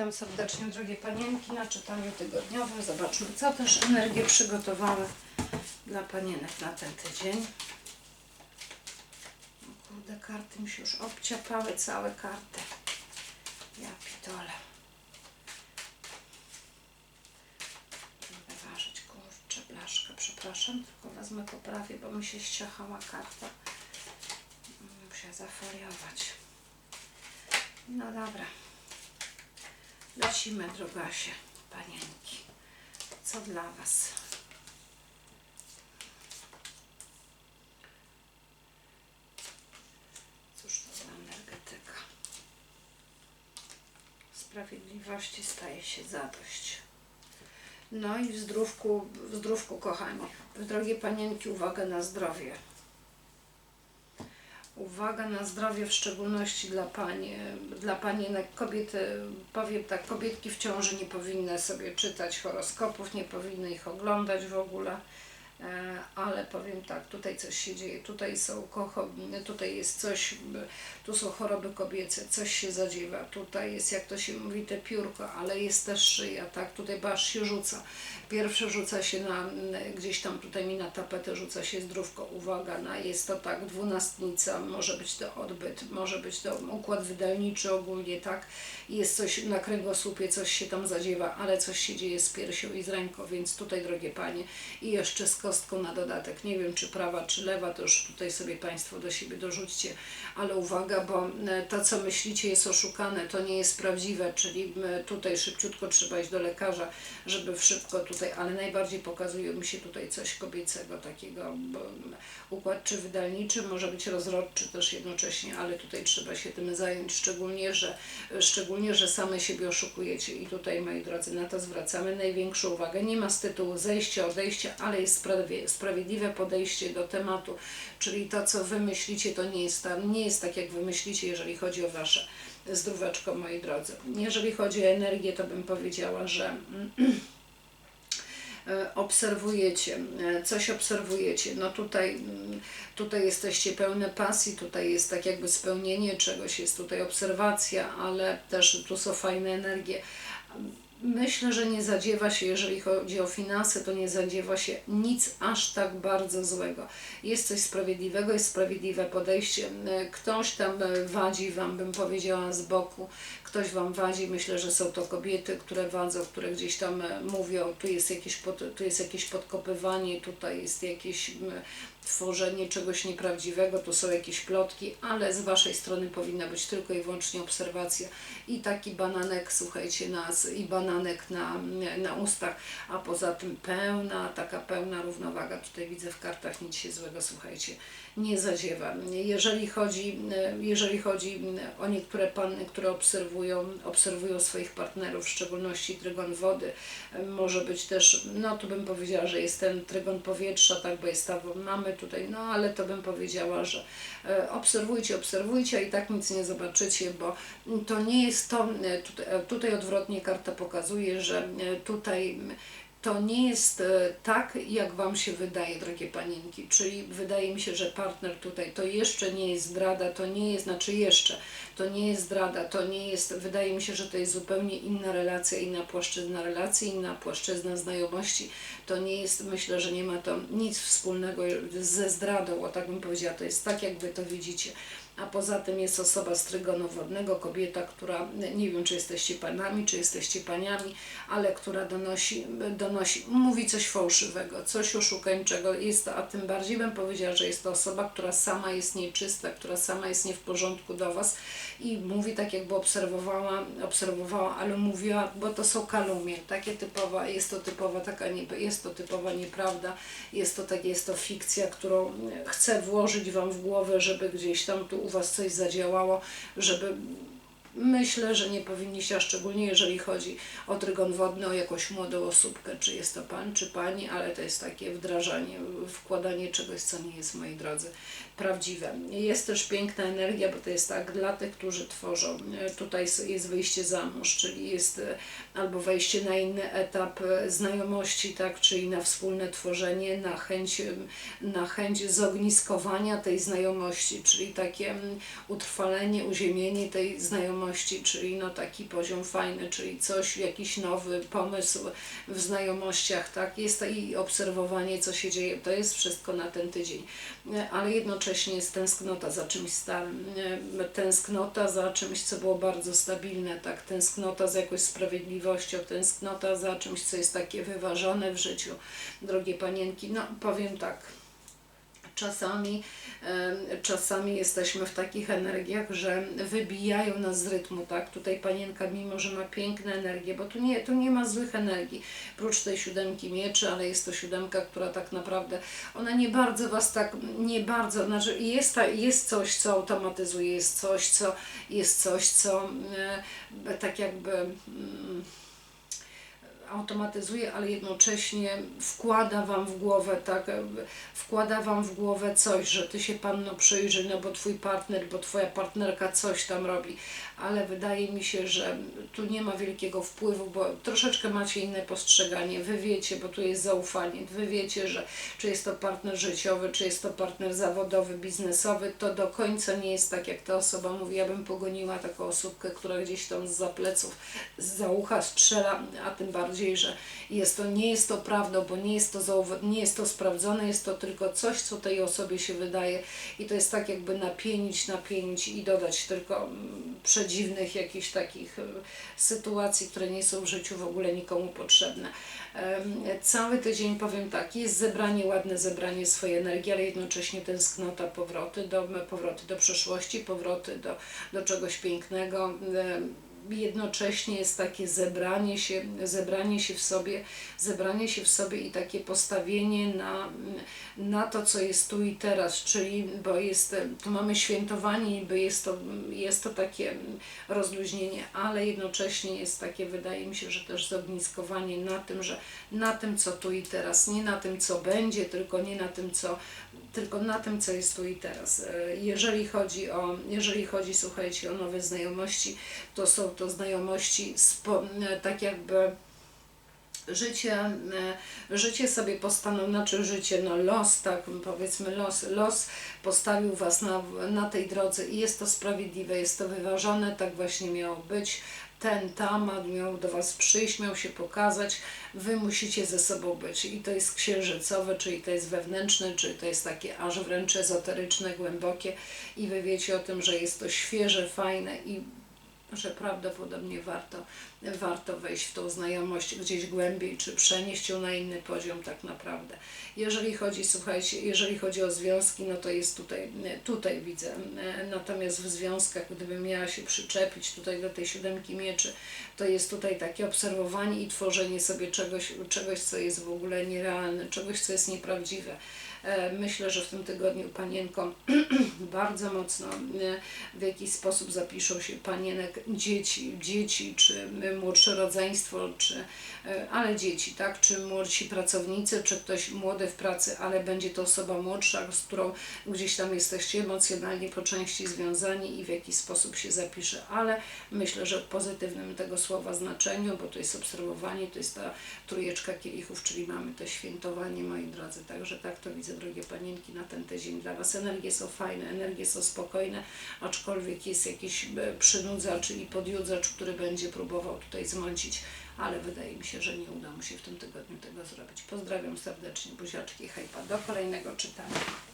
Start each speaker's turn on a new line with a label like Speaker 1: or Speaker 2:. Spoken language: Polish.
Speaker 1: Witam serdecznie drogie panienki na czytaniu tygodniowym. Zobaczmy co też energie przygotowały dla panienek na ten tydzień. O kurde, karty mi się już obciapały, całe karty. Ja pitole. Będę ważyć, kurczę, blaszkę, przepraszam, tylko wezmę poprawię, bo mi się ściachała karta. Muszę zafoliować. No dobra. Lecimy, drogasie, panienki. Co dla Was? Cóż to za energetyka? Sprawiedliwości staje się zadość. No i w zdrówku, w zdrówku, kochani. Drogie panienki, uwaga na zdrowie. Uwaga na zdrowie, w szczególności dla panie, dla panienek, kobiety, powiem tak, kobietki w ciąży nie powinny sobie czytać horoskopów, nie powinny ich oglądać w ogóle, ale powiem tak, tutaj coś się dzieje, tutaj są kocho, tutaj jest coś, tu są choroby kobiece, coś się zadziewa, tutaj jest, jak to się mówi, te piórko, ale jest też szyja, tak, tutaj basz się rzuca. Pierwsze rzuca się na, gdzieś tam tutaj mi na tapetę rzuca się zdrówko, uwaga, na, jest to tak, dwunastnica, może być to odbyt, może być to układ wydalniczy ogólnie, tak, jest coś na kręgosłupie, coś się tam zadziewa, ale coś się dzieje z piersią i z ręką, więc tutaj, drogie Panie, i jeszcze z kostką na dodatek, nie wiem, czy prawa, czy lewa, to już tutaj sobie Państwo do siebie dorzućcie, ale uwaga, bo e, to, co myślicie jest oszukane, to nie jest prawdziwe, czyli tutaj szybciutko trzeba iść do lekarza, żeby szybko tutaj, ale najbardziej pokazuje mi się tutaj coś kobiecego, takiego układ czy wydalniczy, może być rozrodczy też jednocześnie, ale tutaj trzeba się tym zająć, szczególnie, że szczególnie, że same siebie oszukujecie. I tutaj, moi drodzy, na to zwracamy największą uwagę. Nie ma z tytułu zejścia, odejścia, ale jest sprawie- sprawiedliwe podejście do tematu, czyli to, co wy myślicie, to nie jest, nie jest tak, jak wy myślicie, jeżeli chodzi o wasze zdróweczko, moi drodzy. Jeżeli chodzi o energię, to bym powiedziała, że e, obserwujecie, e, coś obserwujecie, no tutaj, mm, tutaj jesteście pełne pasji, tutaj jest tak jakby spełnienie czegoś, jest tutaj obserwacja, ale też tu są fajne energie. Myślę, że nie zadziewa się, jeżeli chodzi o finanse, to nie zadziewa się nic aż tak bardzo złego. Jest coś sprawiedliwego, jest sprawiedliwe podejście. E, Ktoś tam e, wadzi Wam, bym powiedziała, z boku, ktoś Wam wadzi. Myślę, że są to kobiety, które wadzą, które gdzieś tam e, mówią, tu jest jakieś, pod, tu jest jakieś podkopywanie, tutaj jest jakieś tworzenie czegoś nieprawdziwego, tu są jakieś plotki, ale z Waszej strony powinna być tylko i wyłącznie obserwacja i taki bananek, słuchajcie, nas i bananek na, na ustach, a poza tym pełna, taka pełna równowaga, tutaj widzę w kartach nic się złego, słuchajcie, nie zadziewa. Jeżeli chodzi, jeżeli chodzi o niektóre panny, które obserwują, obserwują swoich partnerów, w szczególności trygon wody, może być też, no tu bym powiedziała, że jest ten trygon powietrza, tak, bo jest ta, mamy tutaj, no ale to bym powiedziała, że e, obserwujcie, obserwujcie, a i tak nic nie zobaczycie, bo to nie jest to, e, tutaj, tutaj odwrotnie karta pokazuje, że e, tutaj to nie jest e, tak, jak Wam się wydaje, drogie panienki. Czyli wydaje mi się, że partner tutaj to jeszcze nie jest zdrada, to nie jest, znaczy jeszcze, to nie jest zdrada, to nie jest, wydaje mi się, że to jest zupełnie inna relacja, inna płaszczyzna relacji, inna płaszczyzna znajomości. To nie jest, myślę, że nie ma to nic wspólnego ze zdradą, o tak bym powiedziała, to jest tak, jak Wy to widzicie a poza tym jest osoba z trygonu wodnego, kobieta, która, nie wiem czy jesteście panami, czy jesteście paniami, ale która donosi, donosi mówi coś fałszywego, coś oszukańczego, jest to, a tym bardziej bym powiedziała, że jest to osoba, która sama jest nieczysta, która sama jest nie w porządku do Was. I mówi tak jakby obserwowała, obserwowała, ale mówiła, bo to są kalumnie, takie typowa, jest to typowa taka, nie, jest to typowa nieprawda, jest to tak, jest to fikcja, którą chce włożyć Wam w głowę, żeby gdzieś tam tu Was coś zadziałało, żeby Myślę, że nie powinniście, a szczególnie jeżeli chodzi o trygon wodny, o jakąś młodą osóbkę, czy jest to pan, czy pani, ale to jest takie wdrażanie, wkładanie czegoś, co nie jest, moi drodzy, prawdziwe. Jest też piękna energia, bo to jest tak dla tych, którzy tworzą. E, Tutaj jest wyjście za mąż, czyli jest e, albo wejście na inny etap e, znajomości, tak, czyli na wspólne tworzenie, na chęć, em, na chęć zogniskowania tej znajomości, czyli takie mm, utrwalenie, uziemienie tej znajomości znajomości, czyli no taki poziom fajny, czyli coś, jakiś nowy pomysł w znajomościach, tak, jest i obserwowanie, co się dzieje, to jest wszystko na ten tydzień, ale jednocześnie jest tęsknota za czymś starym, tęsknota za czymś, co było bardzo stabilne, tak, tęsknota za jakąś sprawiedliwością, tęsknota za czymś, co jest takie wyważone w życiu, drogie panienki, no powiem tak, czasami, czasami jesteśmy w takich energiach, że wybijają nas z rytmu, tak? Tutaj panienka, mimo że ma piękne energie, bo tu nie, tu nie ma złych energii, prócz tej siódemki mieczy, ale jest to siódemka, która tak naprawdę, ona nie bardzo was tak, nie bardzo, znaczy jest, ta, jest coś, co automatyzuje, jest coś, co, jest coś, co e, tak jakby... Mm, automatyzuje, ale jednocześnie wkłada Wam w głowę, tak, wkłada Wam w głowę coś, że Ty się Panno przyjrzyj, no bo Twój partner, bo Twoja partnerka coś tam robi, ale wydaje mi się, że tu nie ma wielkiego wpływu, bo troszeczkę macie inne postrzeganie, Wy wiecie, bo tu jest zaufanie, Wy wiecie, że czy jest to partner życiowy, czy jest to partner zawodowy, biznesowy, to do końca nie jest tak, jak ta osoba mówi, ja bym pogoniła taką osobkę, która gdzieś tam z pleców, z ucha strzela, a tym bardziej bardziej, że jest to, nie jest to prawdą, bo nie jest to, nie jest to sprawdzone, jest to tylko coś, co tej osobie się wydaje i to jest tak jakby napienić, napienić i dodać tylko mm, przedziwnych jakichś takich e, sytuacji, które nie są w życiu w ogóle nikomu potrzebne. Cały tydzień powiem tak, jest zebranie, ładne zebranie swojej energii, ale jednocześnie tęsknota, powroty do, powroty do przeszłości, powroty do, do czegoś pięknego. Jednocześnie jest takie zebranie się, zebranie się w sobie, zebranie się w sobie i takie postawienie na, na to, co jest tu i teraz, czyli, bo jest, tu mamy świętowanie, bo jest to, jest to takie rozluźnienie, ale jednocześnie jest takie, wydaje mi się, że też zogniskowanie na tym, że na tym, co tu i teraz, nie na tym, co będzie, tylko nie na tym, co tylko na tym, co jest tu i teraz. E, Jeżeli chodzi o, jeżeli chodzi, słuchajcie, o nowe znajomości, to są to znajomości spo, e, tak jakby życie, e, życie sobie postanowiło, znaczy życie, no los, tak powiedzmy los, los postawił Was na, na tej drodze i jest to sprawiedliwe, jest to wyważone, tak właśnie miało być. Ten tamat miał do Was przyjść, miał się pokazać, Wy musicie ze sobą być i to jest księżycowe, czyli to jest wewnętrzne, czyli to jest takie aż wręcz ezoteryczne, głębokie i Wy wiecie o tym, że jest to świeże, fajne i że prawdopodobnie warto, warto wejść w tą znajomość gdzieś głębiej, czy przenieść ją na inny poziom tak naprawdę. Jeżeli chodzi, słuchajcie, jeżeli chodzi o związki, no to jest tutaj, tutaj widzę. Natomiast w związkach, gdybym miała się przyczepić tutaj do tej siódemki mieczy, to jest tutaj takie obserwowanie i tworzenie sobie czegoś, czegoś co jest w ogóle nierealne, czegoś, co jest nieprawdziwe. E, Myślę, że w tym tygodniu panienkom bardzo mocno e, w jakiś sposób zapiszą się panienek dzieci, dzieci czy młodsze rodzeństwo, czy, e, ale dzieci, tak, czy młodsi pracownicy, czy ktoś młody w pracy, ale będzie to osoba młodsza, z którą gdzieś tam jesteście emocjonalnie po części związani i w jakiś sposób się zapisze, ale myślę, że w pozytywnym tego słowa znaczeniu, bo to jest obserwowanie, to jest ta trójeczka kielichów, czyli mamy to świętowanie, moi drodzy, także tak to widzę, drogie panienki, na ten tydzień dla Was. Energie są fajne, energie są spokojne, aczkolwiek jest jakiś e, przynudzacz, czyli podjudzacz, który będzie próbował tutaj zmącić, ale wydaje mi się, że nie uda mu się w tym tygodniu tego zrobić. Pozdrawiam serdecznie, buziaczki, hejpa. Do kolejnego czytania.